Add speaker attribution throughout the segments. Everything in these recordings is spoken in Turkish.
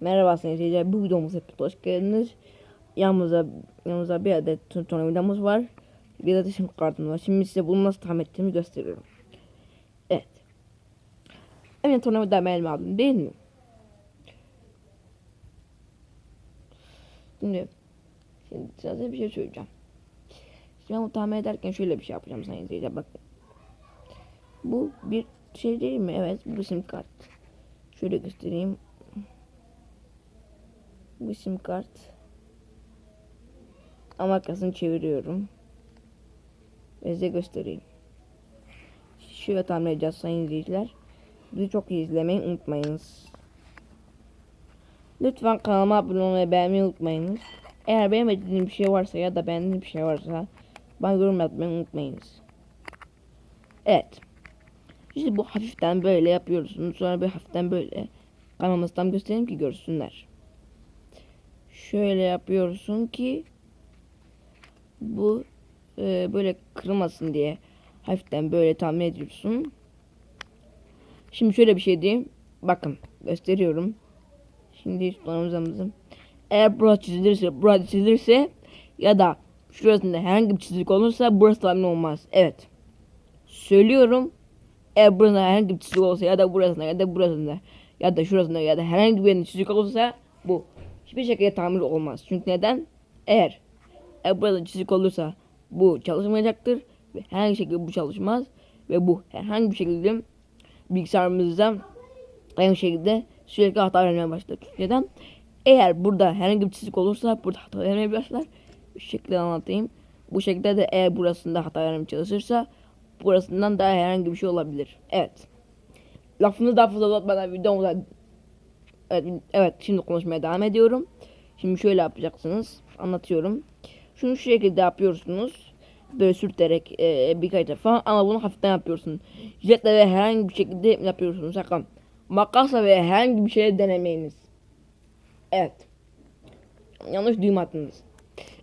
Speaker 1: Merhaba sayın seyirciler. Bu videomuza hepiniz hoş geldiniz. Yanımızda, yanımızda bir adet tornavidamız var. Bir adet sim kartımız var. Şimdi size bunu nasıl tahmin ettiğimi gösteriyorum. Evet. Evet tornavida ben elime aldım değil mi? Şimdi, şimdi size bir şey söyleyeceğim. Şimdi ben bu tahmin ederken şöyle bir şey yapacağım sayın seyirciler. Bakın. Bu bir şey değil mi? Evet bu sim kart. Şöyle göstereyim. Bu sim kart. Ama çeviriyorum. Ve size göstereyim. Şöyle tahmin edeceğiz sayın izleyiciler. Bizi çok iyi izlemeyi unutmayınız. Lütfen kanalıma abone olmayı beğenmeyi unutmayınız. Eğer beğenmediğiniz bir şey varsa ya da beğendiğiniz bir şey varsa bana yorum yapmayı unutmayınız. Evet. İşte bu hafiften böyle yapıyorsunuz. Sonra bir hafiften böyle kanalımızdan göstereyim ki görsünler. Şöyle yapıyorsun ki bu e, böyle kırılmasın diye hafiften böyle tahmin ediyorsun. Şimdi şöyle bir şey diyeyim. Bakın gösteriyorum. Şimdi donanımızın eğer burası çizilirse, burası çizilirse ya da şurasında herhangi bir çizik olursa burası tahmin olmaz. Evet. Söylüyorum. Eğer burasında herhangi bir çizik olursa ya da burasında ya da burasında ya da şurasında ya da herhangi bir çizik olursa bu hiçbir şekilde tamir olmaz. Çünkü neden? Eğer, eğer burada çizik olursa bu çalışmayacaktır ve herhangi bir şekilde bu çalışmaz ve bu herhangi bir şekilde bilgisayarımızda herhangi bir şekilde sürekli hata vermeye başlar. Çünkü neden? Eğer burada herhangi bir çizik olursa burada hata vermeye başlar. Bu şekilde anlatayım. Bu şekilde de eğer burasında hata vermeye çalışırsa burasından daha herhangi bir şey olabilir. Evet. Lafını daha fazla uzatmadan videomuza Evet, evet şimdi konuşmaya devam ediyorum. Şimdi şöyle yapacaksınız. Anlatıyorum. Şunu şu şekilde yapıyorsunuz. Böyle sürterek e, birkaç defa ama bunu hafiften yapıyorsun. Jetle ve herhangi bir şekilde yapıyorsunuz. Sakın makasla ve herhangi bir şey denemeyiniz. Evet. Yanlış duymadınız.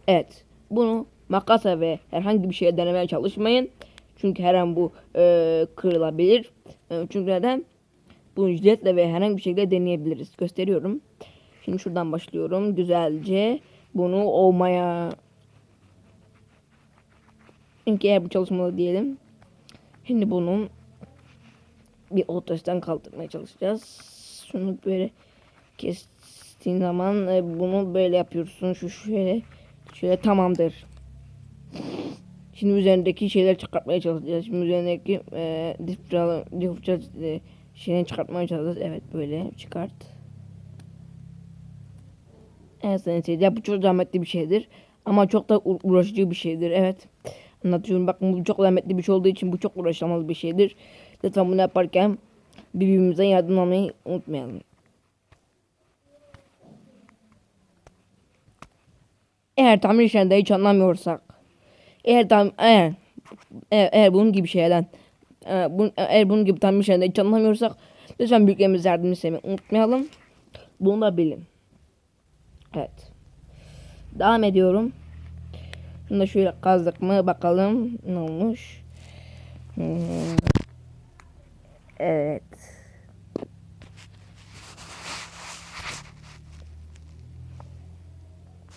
Speaker 1: Evet. Bunu makasla ve herhangi bir şeye denemeye çalışmayın. Çünkü her an bu e, kırılabilir. E, çünkü neden? Bunu jiletle ve herhangi bir şekilde deneyebiliriz. Gösteriyorum. Şimdi şuradan başlıyorum. Güzelce bunu olmaya çünkü eğer bu çalışmalı diyelim. Şimdi bunun bir otostan kaldırmaya çalışacağız. Şunu böyle kestiğin zaman e, bunu böyle yapıyorsun. Şu şöyle şöyle tamamdır. Şimdi üzerindeki şeyler çıkartmaya çalışacağız. Şimdi üzerindeki e, difral, difral, şeyini çıkartmaya çalışacağız. Evet böyle çıkart. Evet sayın seyirciler bu çok zahmetli bir şeydir. Ama çok da uğraşıcı bir şeydir. Evet. Anlatıyorum. Bakın bu çok zahmetli bir şey olduğu için bu çok uğraşılmaz bir şeydir. Lütfen bunu yaparken birbirimizden yardım almayı unutmayalım. Eğer tamir işlerinde hiç anlamıyorsak eğer tam eğer eğer, eğer bunun gibi şeylerden e, bu, eğer bunun gibi tamir işlerinde hiç anlamıyorsak lütfen büyüklerimiz yardım istemeyi unutmayalım. Bunu da bilin. Evet. Devam ediyorum. Şunu da şöyle kazdık mı bakalım ne olmuş. Hmm. Evet.